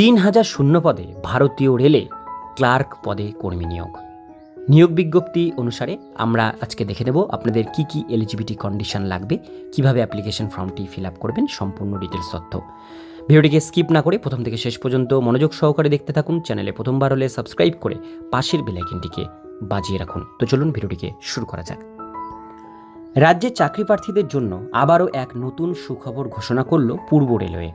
তিন হাজার শূন্য পদে ভারতীয় রেলে ক্লার্ক পদে কর্মী নিয়োগ। নিয়োগ বিজ্ঞপ্তি অনুসারে আমরা আজকে দেখে নেব আপনাদের কি কি এলিজিবিলিটি কন্ডিশন লাগবে, কীভাবে অ্যাপ্লিকেশন ফর্মটি ফিল আপ করবেন, সম্পূর্ণ ডিটেলস তথ্য। ভিডিওটিকে স্কিপ না করে প্রথম থেকে শেষ পর্যন্ত মনোযোগ সহকারে দেখতে থাকুন, চ্যানেলে প্রথমবার হলে সাবস্ক্রাইব করে পাশের বেলাইকিনটিকে বাজিয়ে রাখুন। তো চলুন ভিডিওটিকে শুরু করা যাক। রাজ্যের চাকরি প্রার্থীদের জন্য আবারও এক নতুন সুখবর ঘোষণা করল পূর্ব রেলওয়ে।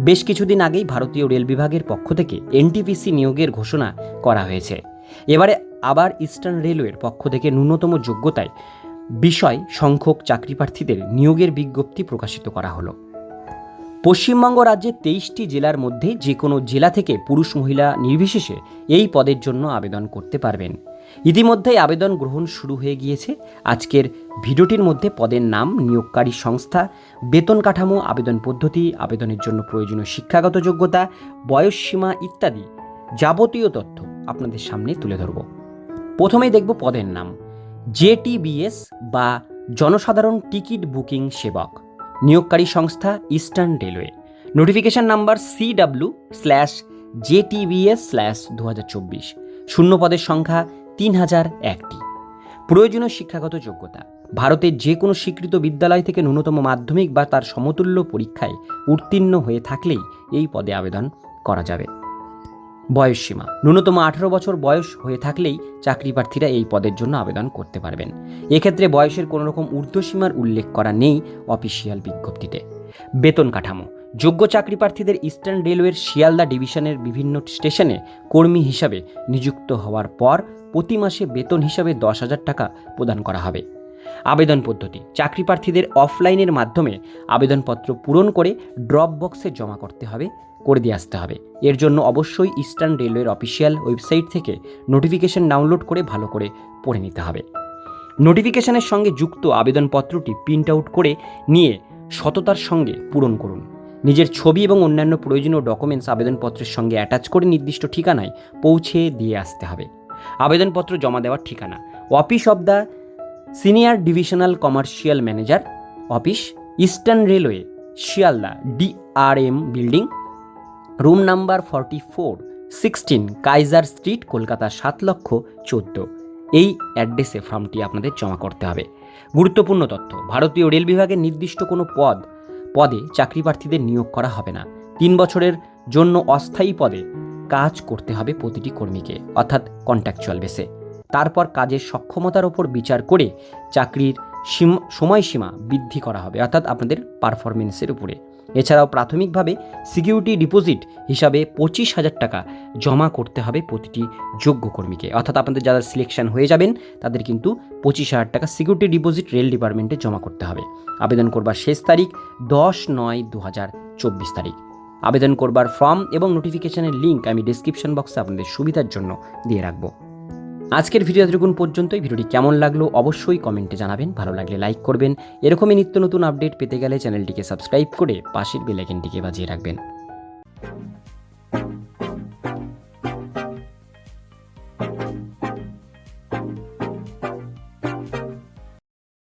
বেশ কিছুদিন আগেই ভারতীয় রেল বিভাগের পক্ষ থেকে এনটিপিসি নিয়োগের ঘোষণা করা হয়েছে। এবারে আবার ইস্টার্ন রেলওয়ের পক্ষ থেকে ন্যূনতম যোগ্যতায় বিষয় সংখ্যক চাকরি প্রার্থীদের নিয়োগের বিজ্ঞপ্তি প্রকাশিত করা হলো। পশ্চিমবঙ্গ রাজ্যের তেইশটি জেলার মধ্যে যে কোনো জেলা থেকে পুরুষ মহিলা নির্বিশেষে এই পদের জন্য আবেদন করতে পারবেন। ইতিমধ্যেই আবেদন গ্রহণ শুরু হয়ে গিয়েছে। আজকের ভিডিওটির মধ্যে পদের নাম, নিয়োগকারী সংস্থা, বেতন কাঠামো, আবেদন পদ্ধতি, আবেদনের জন্য প্রয়োজনীয় শিক্ষাগত যোগ্যতা বয়সসীমা ইত্যাদি যাবতীয় তথ্য আপনাদের সামনে তুলে ধরব। প্রথমেই দেখব পদের নাম। জেটিবিএস বা জনসাধারণ টিকিট বুকিং সেবক, নিয়োগকারী সংস্থা, eastern railway. Notification number C W slash JTBS slash দু হাজার চব্বিশ। শূন্য পদের সংখ্যা তিন হাজার একটি। প্রয়োজনীয় শিক্ষাগত যোগ্যতা। ভারতের যে কোনো স্বীকৃত বিদ্যালয় থেকে ন্যূনতম মাধ্যমিক বা তার সমতুল্য পরীক্ষায় উত্তীর্ণ হয়ে থাকলেই এই পদে আবেদন করা যাবে। বয়সসীমা ন্যূনতম আঠারো বছর বয়স হয়ে থাকলেই চাকরি প্রার্থীরা এই পদের জন্য আবেদন করতে পারবেন। এক্ষেত্রে বয়সের কোনো রকম ঊর্ধ্বসীমার উল্লেখ করা নেই অফিসিয়াল বিজ্ঞপ্তিতে। বেতন কাঠামো। যোগ্য চাকরি প্রার্থীদের ইস্টার্ন রেলওয়ের শিয়ালদা ডিভিশনের বিভিন্ন স্টেশনে কর্মী হিসাবে নিযুক্ত হওয়ার পর প্রতি মাসে বেতন হিসাবে দশ হাজার টাকা প্রদান করা হবে। আবেদন পদ্ধতি, চাকরি প্রার্থীদের অফলাইনের মাধ্যমে আবেদনপত্র পূরণ করে ড্রপ বক্সে জমা করতে হবে, করে দিয়ে আসতে হবে। এর জন্য অবশ্যই ইস্টার্ন রেলওয়ের অফিসিয়াল ওয়েবসাইট থেকে নোটিফিকেশন ডাউনলোড করে ভালো করে পড়ে নিতে হবে। নোটিফিকেশনের সঙ্গে যুক্ত আবেদনপত্রটি প্রিন্ট আউট করে নিয়ে সততার সঙ্গে পূরণ করুন। নিজের ছবি এবং অন্যান্য প্রয়োজনীয় ডকুমেন্টস আবেদনপত্রের সঙ্গে অ্যাটাচ করে নির্দিষ্ট ঠিকানায় পৌঁছে দিয়ে আসতে হবে। আবেদনপত্র জমা দেওয়ার ঠিকানা। Office of the senior divisional commercial manager office eastern railway, Sealdah, DRM building, room number forty four, sixteen Kaiser street, Kolkata সাত লক্ষ চোদ্দ। এই অ্যাড্রেসে ফর্মটি আপনাদের জমা করতে হবে। গুরুত্বপূর্ণ তথ্য, ভারতীয় রেল বিভাগের নির্দিষ্ট কোনো পদ, পদে চাকরি প্রার্থীদের নিয়োগ করা হবে না। তিন বছরের জন্য অস্থায়ী পদে কাজ করতে হবে প্রতিটি কর্মীকে, অর্থাৎ কন্ট্রাকচুয়াল বেসে তারপর কাজের সক্ষমতার ওপর বিচার করে চাকরির সীম- সময়সীমা বৃদ্ধি করা হবে, অর্থাৎ আপনাদের পারফরমেন্সের উপরে। এছাড়াও প্রাথমিকভাবে সিকিউরিটি ডিপোজিট হিসাবে পঁচিশ হাজার টাকা জমা করতে হবে প্রতিটি যোগ্য কর্মীকে। অর্থাৎ আপনাদের যারা সিলেকশন হয়ে যাবেন, তাদের কিন্তু পঁচিশ হাজার টাকা সিকিউরিটি ডিপোজিট রেল ডিপার্টমেন্টে জমা করতে হবে। আবেদন করবার শেষ তারিখ দশ নয় দু হাজার চব্বিশ তারিখ। আবেদন করবার ফর্ম এবং নোটিফিকেশনের লিঙ্ক আমি ডিসক্রিপশন বক্সে আপনাদের সুবিধার জন্য দিয়ে রাখব। আজকের ভিডিও এতটুকুন পর্যন্তই। ভিডিওটি কেমন লাগল অবশ্যই কমেন্টে জানাবেন। ভালো লাগলে লাইক করবেন। এরকমই নিত্য নতুন আপডেট পেতে গেলে চ্যানেলটিকে সাবস্ক্রাইব করে পাশের বেলাইকেনটিকে বাজিয়ে রাখবেন।